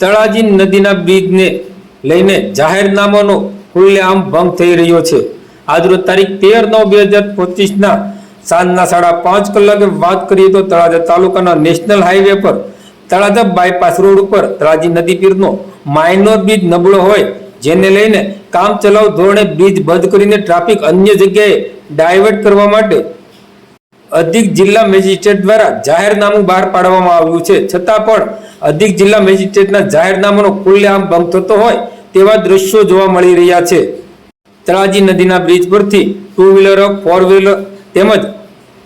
તળાજી નદીના બ્રિજને લઈને જાહેરનામાનો ખુલ્લેઆમ ભંગ થઈ રહ્યો છે. આજરોજ તારીખ તેર નવ બે હજાર પચીસના સાંજના સાડા પાંચ કલાકે વાત કરીએ તો તળાજા તાલુકાના નેશનલ હાઈવે પર તળાજા બાયપાસ રોડ ઉપર તળાજી નદી પીરનો માઇનોર બ્રિજ નબળો હોય, જેને લઈને કામ ચલાવ ધોરણે બ્રિજ બંધ કરીને ટ્રાફિક અન્ય જગ્યાએ ડાયવર્ટ કરવા માટે અધિક જિલ્લા મેજિસ્ટ્રેટ દ્વારા જાહેરનામું બહાર પાડવામાં આવ્યું છે. છતાં પણ અધિક જિલ્લા મેજિસ્ટ્રેટના જાહેરનામાનો ખુલ્લેઆમ ભંગ થતો હોય તેવા દ્રશ્યો જોવા મળી રહ્યા છે. તળાજી નદીના બ્રિજ પરથી ટુ વ્હીલરો ફોર વ્હીલર તેમજ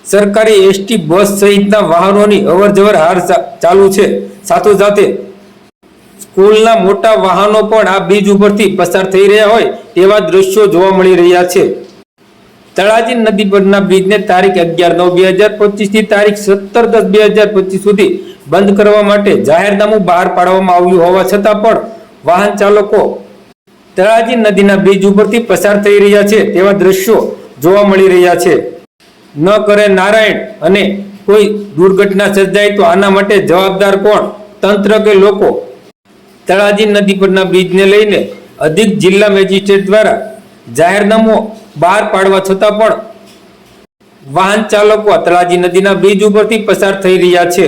સરકારી એસટી બસ સહિતના વાહનોની અવરજવર હાર ચાલુ છે. સાથોસાથે સ્કૂલના મોટા વાહનો પણ આ બ્રિજ ઉપરથી પસાર થઈ રહ્યા હોય તેવા દ્રશ્યો જોવા મળી રહ્યા છે. તળાજી નદી પરના બ્રિજને તારીખ અગિયાર નવ બે હજાર પચીસથી તારીખ સત્તર દસ બે હજાર પચીસ સુધી બંધ કરવા માટે જાહેરનામું બહાર પાડવામાં આવ્યું હોવા છતાં પણ વાહન ચાલકો તળાજી નદીના બ્રિજ ઉપરથી પસાર થઈ રહ્યા છે તેવા દ્રશ્યો જોવા મળી રહ્યા છે. ન કરે નારાયણ અને કોઈ દુર્ઘટના સર્જાય તો આના માટે જવાબદાર કોણ? તંત્ર કે લોકો? તળાજી નદી પરના બ્રિજને લઈને અધિક જિલ્લા મેજિસ્ટ્રેટ દ્વારા જાહેરનામું બહાર પાડવા છતાં પણ વાહન ચાલકો તળાજી નદીના બ્રિજ ઉપરથી પસાર થઈ રહ્યા છે.